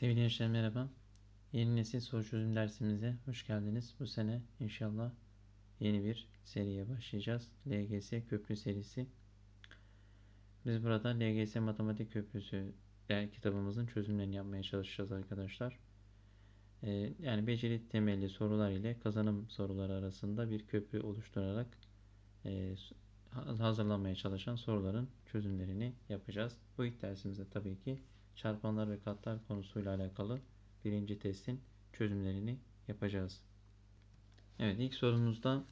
Sevgili gençler merhaba. Yeni nesil soru çözüm dersimize hoş geldiniz. Bu sene inşallah yeni bir seriye başlayacağız. LGS Köprü serisi. Biz burada LGS Matematik Köprüsü yani kitabımızın çözümlerini yapmaya çalışacağız arkadaşlar. Ee, yani beceri temelli sorular ile kazanım soruları arasında bir köprü oluşturarak e, hazırlanmaya çalışan soruların çözümlerini yapacağız. Bu ilk dersimizde tabii ki çarpanlar ve katlar konusuyla alakalı birinci testin çözümlerini yapacağız. Evet ilk sorumuzda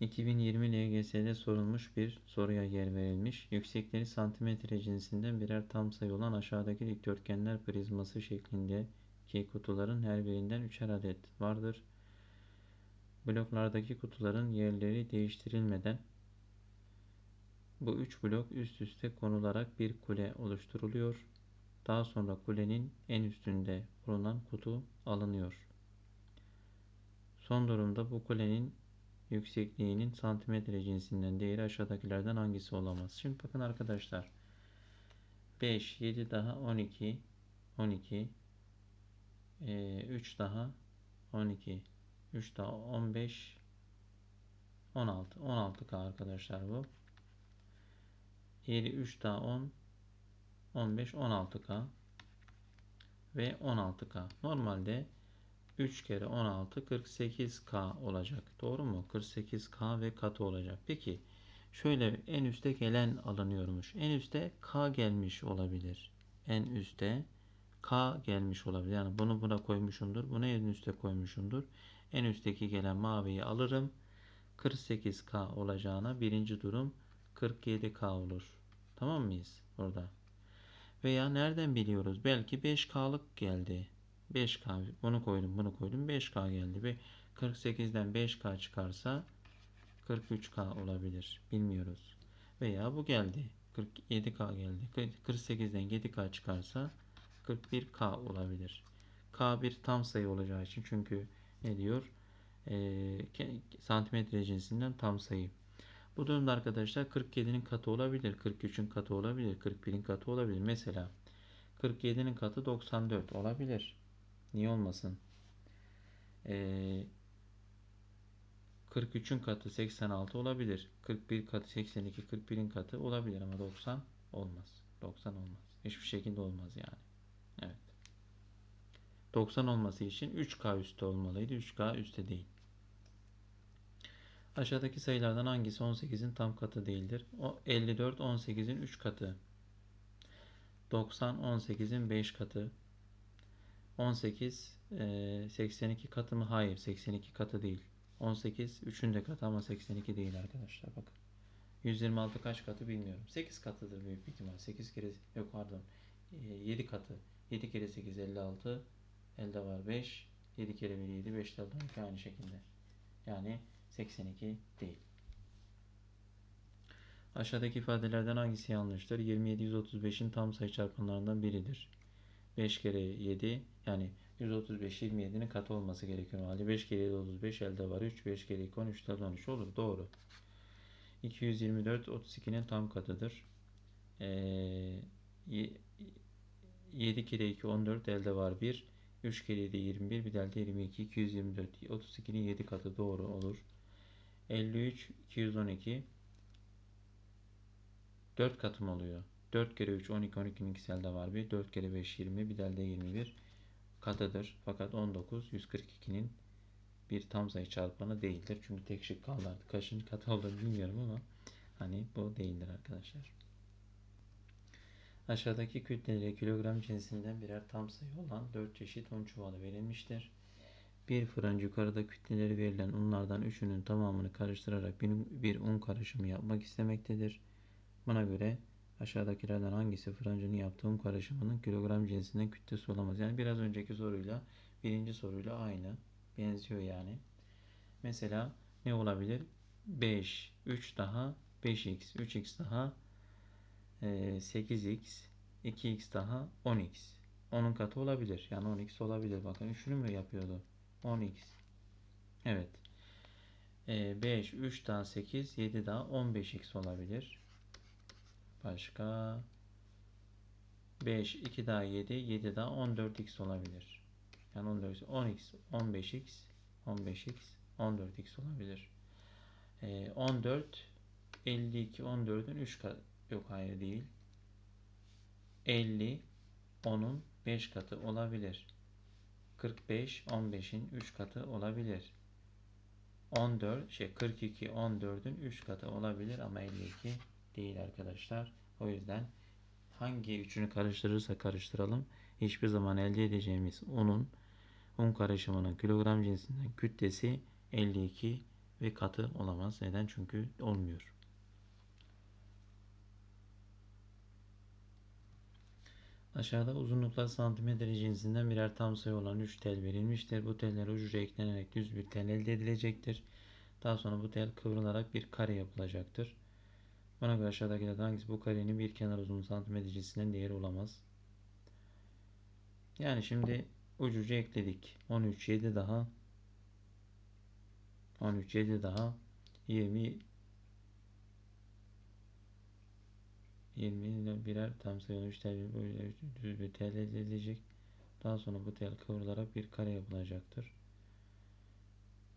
2020 LGS'de sorulmuş bir soruya yer verilmiş. Yüksekleri santimetre cinsinden birer tam sayı olan aşağıdaki dikdörtgenler prizması şeklindeki kutuların her birinden üçer adet vardır. Bloklardaki kutuların yerleri değiştirilmeden bu üç blok üst üste konularak bir kule oluşturuluyor. Daha sonra kulenin en üstünde bulunan kutu alınıyor. Son durumda bu kulenin yüksekliğinin santimetre cinsinden değeri aşağıdakilerden hangisi olamaz? Şimdi bakın arkadaşlar. 5, 7 daha 12, 12, 3 daha 12, 3 daha 15, 16. 16K arkadaşlar bu. 7, 3 daha 10, 15, 16K ve 16K. Normalde 3 kere 16 48K olacak. Doğru mu? 48K ve katı olacak. Peki şöyle en üste gelen alınıyormuş. En üste K gelmiş olabilir. En üste K gelmiş olabilir. Yani bunu buna koymuşumdur. Bunu en üste koymuşumdur. En üstteki gelen maviyi alırım. 48K olacağına birinci durum 47K olur. Tamam mıyız? Burada. Veya nereden biliyoruz? Belki 5K'lık geldi. 5K bunu koydum bunu koydum 5K geldi ve 48'den 5K çıkarsa 43K olabilir. Bilmiyoruz. Veya bu geldi. 47K geldi. 48'den 7K çıkarsa 41K olabilir. K bir tam sayı olacağı için çünkü ne diyor? Ee, santimetre cinsinden tam sayı. Bu durumda arkadaşlar 47'nin katı olabilir, 43'ün katı olabilir, 41'in katı olabilir. Mesela 47'nin katı 94 olabilir. Niye olmasın? Ee, 43'ün katı 86 olabilir. 41 katı 82, 41'in katı olabilir ama 90 olmaz. 90 olmaz. Hiçbir şekilde olmaz yani. Evet. 90 olması için 3K üstte olmalıydı. 3K üstte değil. Aşağıdaki sayılardan hangisi 18'in tam katı değildir? O 54 18'in 3 katı. 90 18'in 5 katı. 18 e, 82 katı mı? Hayır 82 katı değil. 18 3'ün de katı ama 82 değil arkadaşlar bakın. 126 kaç katı bilmiyorum. 8 katıdır büyük ihtimal. 8 kere yok pardon. E, 7 katı. 7 kere 8 56. Elde var 5. 7 kere 1 7. 5 elde 12 aynı şekilde. Yani 82 değil. Aşağıdaki ifadelerden hangisi yanlıştır? 27 135'in tam sayı çarpanlarından biridir. 5 kere 7 yani 135 27'nin katı olması gerekiyor. Halde 5 kere 7 35 elde var 3 5 kere 2 13 elde 13 olur. Doğru. 224 32'nin tam katıdır. Ee, 7 kere 2 14 elde var 1. 3 kere 7 21 bir de elde 22 224 32'nin 7 katı doğru olur. 53 212 4 katım oluyor. 4 kere 3 12 12'nin ikisi elde var bir. 4 kere 5 20 bir de elde 21 katıdır. Fakat 19 142'nin bir tam sayı çarpanı değildir. Çünkü tek şık kaldı. Kaçıncı katı olduğunu bilmiyorum ama hani bu değildir arkadaşlar. Aşağıdaki kütleleri kilogram cinsinden birer tam sayı olan 4 çeşit un çuvalı verilmiştir. Bir fırın yukarıda kütleleri verilen unlardan üçünün tamamını karıştırarak bir, bir un karışımı yapmak istemektedir. Buna göre aşağıdakilerden hangisi fırıncının yaptığı un karışımının kilogram cinsinden kütlesi olamaz? Yani biraz önceki soruyla birinci soruyla aynı. Benziyor yani. Mesela ne olabilir? 5, 3 daha 5x, 3x daha 8x, e, 2x daha 10x. Onun katı olabilir. Yani 10x olabilir. Bakın üçünü mü yapıyordu? 10x. Evet. 5, 3 daha 8, 7 daha 15x olabilir. Başka 5, 2 daha 7, 7 daha 14x olabilir. Yani 14, 10x, 15x, 15x, 14x olabilir. Ee, 14, 52, 14'ün 3 katı, yok hayır değil. 50, 10'un 5 katı olabilir. 45, 15'in 3 katı olabilir. 14, şey 42, 14'ün 3 katı olabilir ama 52 değil arkadaşlar. O yüzden hangi üçünü karıştırırsa karıştıralım hiçbir zaman elde edeceğimiz unun un karışımının kilogram cinsinden kütlesi 52 ve katı olamaz. Neden? Çünkü olmuyor. Aşağıda uzunluklar santimetre cinsinden birer tam sayı olan 3 tel verilmiştir. Bu teller ucuca eklenerek düz bir tel elde edilecektir. Daha sonra bu tel kıvrılarak bir kare yapılacaktır. Buna göre aşağıdakilerden hangisi bu karenin bir kenar uzunluğu santimetre cinsinden değeri olamaz? Yani şimdi ucuca ekledik. 13 7 daha 13 7 daha 20 20 ile birer tam sayılı 3 tel böyle düz bir tel elde edilecek. Daha sonra bu tel kıvrılarak bir kare yapılacaktır.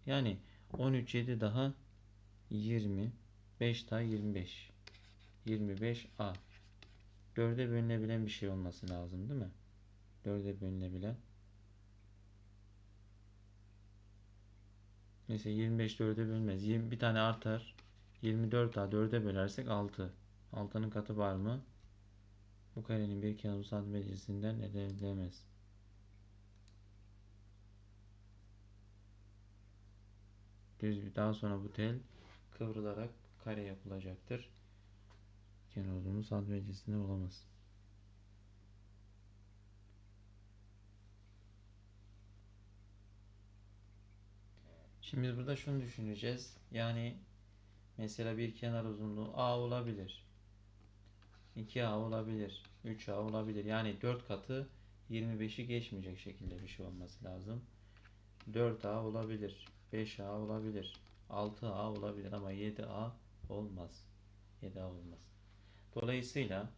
Yani 13 7 daha 20 5 daha 25 25 A 4'e bölünebilen bir şey olması lazım değil mi? 4'e bölünebilen Mesela 25 4'e bölünmez. 20 bir tane artar. 24 daha 4'e bölersek 6. 6'nın katı var mı? Bu karenin bir kenarı santimetresinden elde edilemez. Düz bir daha sonra bu tel kıvrılarak kare yapılacaktır. Kenar uzunluğu santimetresinden olamaz. Şimdi burada şunu düşüneceğiz. Yani mesela bir kenar uzunluğu A olabilir. 2A olabilir. 3A olabilir. Yani 4 katı 25'i geçmeyecek şekilde bir şey olması lazım. 4A olabilir. 5A olabilir. 6A olabilir ama 7A olmaz. 7A olmaz. Dolayısıyla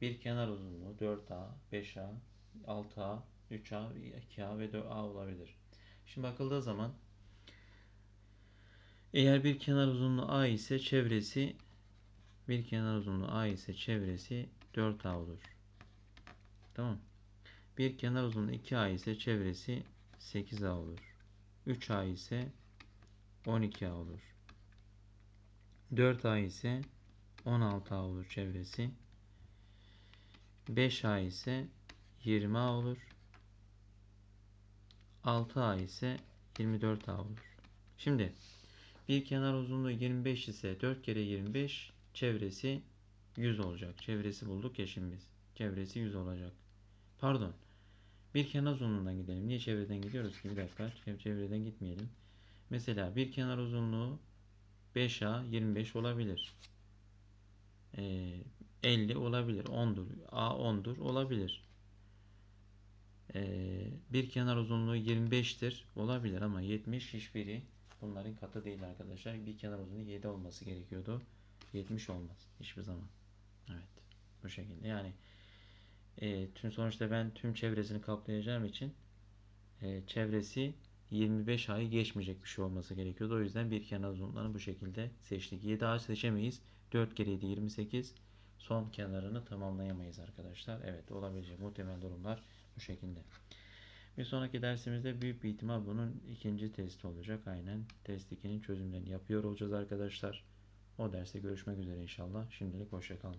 bir kenar uzunluğu 4A, 5A, 6A, 3A, 2A ve 4A olabilir. Şimdi bakıldığı zaman eğer bir kenar uzunluğu A ise çevresi bir kenar uzunluğu A ise çevresi 4A olur. Tamam. Bir kenar uzunluğu 2A ise çevresi 8A olur. 3A ise 12A olur. 4A ise 16A olur çevresi. 5A ise 20A olur. 6A ise 24A olur. Şimdi bir kenar uzunluğu 25 ise 4 kere 25 çevresi 100 olacak. Çevresi bulduk ya şimdi biz. Çevresi 100 olacak. Pardon. Bir kenar uzunluğundan gidelim. Niye çevreden gidiyoruz ki? Bir dakika. Çevreden gitmeyelim. Mesela bir kenar uzunluğu 5A 25 olabilir. Ee, 50 olabilir. 10'dur. A 10'dur. Olabilir. Ee, bir kenar uzunluğu 25'tir. Olabilir ama 70 hiçbiri bunların katı değil arkadaşlar. Bir kenar uzunluğu 7 olması gerekiyordu. 70 olmaz. Hiçbir zaman. Evet. Bu şekilde. Yani e, tüm sonuçta ben tüm çevresini kaplayacağım için e, çevresi 25 ayı geçmeyecek bir şey olması gerekiyordu. O yüzden bir kenar uzunluklarını bu şekilde seçtik. 7 ağaç seçemeyiz. 4 kere 7 28. Son kenarını tamamlayamayız arkadaşlar. Evet olabilecek muhtemel durumlar bu şekilde. Bir sonraki dersimizde büyük bir ihtimal bunun ikinci testi olacak. Aynen test 2'nin çözümlerini yapıyor olacağız arkadaşlar. O derste görüşmek üzere inşallah. Şimdilik hoşçakalın.